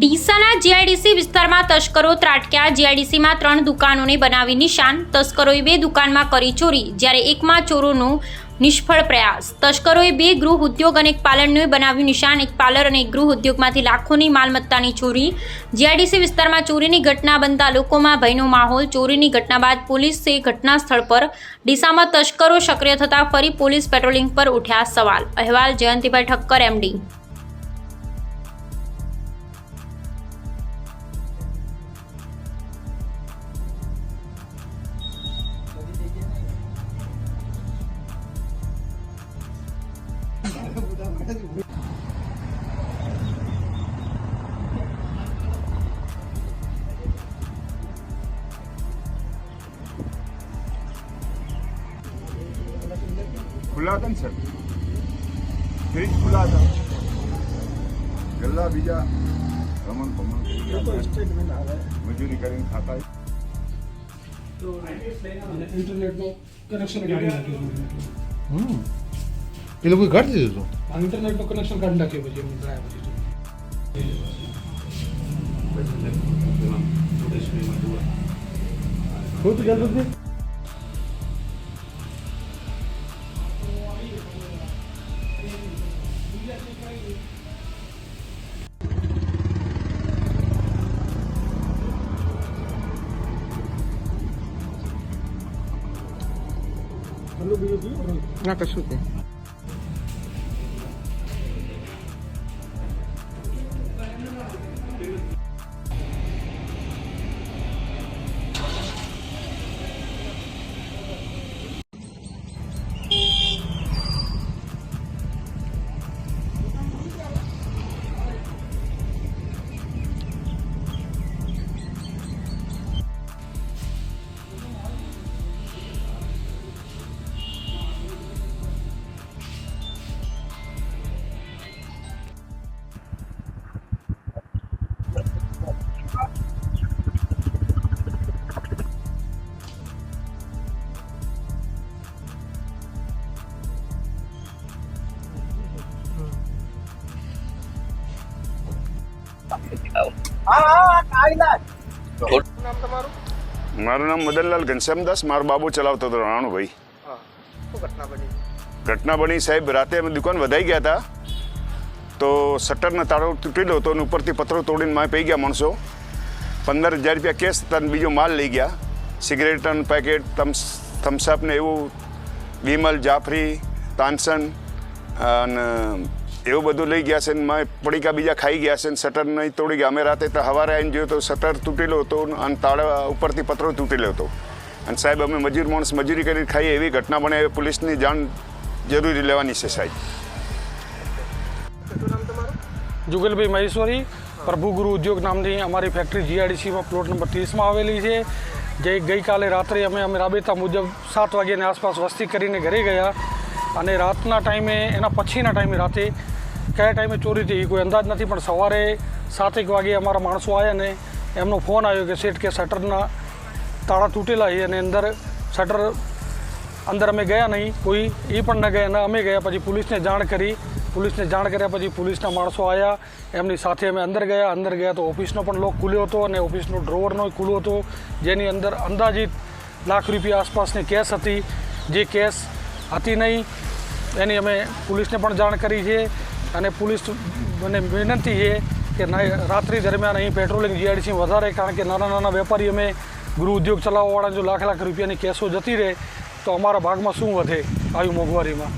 ડીસાના GIDC વિસ્તારમાં તસ્કરો ત્રાટક્યા. જીઆઈડીસીમાં ત્રણ દુકાનોને બનાવી નિશાન. તસ્કરોએ બે દુકાનમાં કરી ચોરી, જ્યારે એકમાં ચોરોનો નિષ્ફળ પ્રયાસ. તસ્કરોએ બે ગૃહ ઉદ્યોગ અને એક પાલરને બનાવ્યું નિશાન. એક પાર્લર અને એક ગૃહ ઉદ્યોગમાંથી લાખોની માલમત્તાની ચોરી. જીઆઈડીસી વિસ્તારમાં ચોરીની ઘટના બનતા લોકોમાં ભયનો માહોલ. ચોરીની ઘટના બાદ પોલીસે ઘટના સ્થળ પર ડીસામાં તસ્કરો સક્રિય થતાં ફરી પોલીસ પેટ્રોલિંગ પર ઉઠ્યા સવાલ. અહેવાલ જયંતિભાઈ ઠક્કર, એમડી. ખુલ્લા હતા ને સર? ફ્રીજ ખુલ્લા હતા. ગલ્લા બીજા રમણ ભમણ ગયા. મજૂરી કરીને ખાતા. ઇન્ટરનેટનું કનેક્શન કાઢી નાખ્યું હમ. એ લોકો કાઢી દીધું આ ઇન્ટરનેટનું કનેક્શન કાઢી નાખ્યું પછી એમને ડ્રાઈવ પછી. ดีน่ากระสุดเลย મારું નામ મદનલાલ ઘનશ્યામદાસ મારો બાબુ ચલાવતો હતો રાણુભાઈ. ઘટના બની? સાહેબ રાતે અમે દુકાન વધાઈ ગયા હતા. તો શટરનો તાળો તૂટેલો હતો અને ઉપરથી પથ્થરો તોડીને મારે પી ગયા માણસો. પંદર હજાર રૂપિયા કેસ હતા અને બીજો માલ લઈ ગયા. સિગરેટ અને પેકેટ થમ્સ થમ્સઅપ ને એવું. વિમલ જાફરી તાનસન અને એવું બધું લઈ ગયા છે ને મેં પડીકા બીજા ખાઈ ગયા છે ને શટર નહીં તોડી ગયા. અમે રાતે તો સવારે આવીને જોયું તો શટર તૂટેલો હતો અને તાળા ઉપરથી પથ્થરો તૂટેલો હતો અને સાહેબ અમે મજૂર માણસ મજૂરી કરી ખાઈએ એવી ઘટના બને એ પોલીસની જાણ જરૂરી લેવાની છે સાહેબ. જુગલભાઈ મહેશ્વરી પ્રભુગુરુ ઉદ્યોગ નામની અમારી ફેક્ટરી જીઆઈડીસીમાં પ્લોટ નંબર ત્રીસમાં આવેલી છે. જે ગઈકાલે રાત્રે અમે અમે રાબેતા મુજબ સાત વાગ્યાની આસપાસ વસ્તી કરીને ઘરે ગયા. અને રાતના ટાઈમે એના પછીના ટાઈમે રાતે કયા ટાઈમે ચોરી થઈ કોઈ અંદાજ નથી, પણ સવારે સાતેક વાગે અમારા માણસો આવ્યા ને એમનો ફોન આવ્યો કે શેઠ કે શટરના તાળા તૂટેલા છે અને અંદર શટર અંદર અમે ગયા નહીં, કોઈ એ પણ ન ગયા, અને અમે ગયા પછી પોલીસને જાણ કરી. પોલીસને જાણ કર્યા પછી પોલીસના માણસો આવ્યા, એમની સાથે અમે અંદર ગયા અંદર ગયા તો ઓફિસનો પણ લોક ખુલ્યો હતો અને ઓફિસનો ડ્રોવરનો ખુલ્લો હતો, જેની અંદર અંદાજિત લાખ રૂપિયા આસપાસની કેસ હતી. જે કેસ હતી નહીં, એની અમે પોલીસને પણ જાણ કરી છે. અને પોલીસ મને વિનંતી છે કે રાત્રિ દરમિયાન અહીં પેટ્રોલિંગ જીઆઈડીસી વધારે, કારણ કે નાના નાના વેપારી અમે ગૃહ ઉદ્યોગ ચલાવવાવાળા જો લાખ લાખ રૂપિયાની કેસો જતી રહે, તો અમારા ભાગમાં શું વધે આવી મોંઘવારીમાં?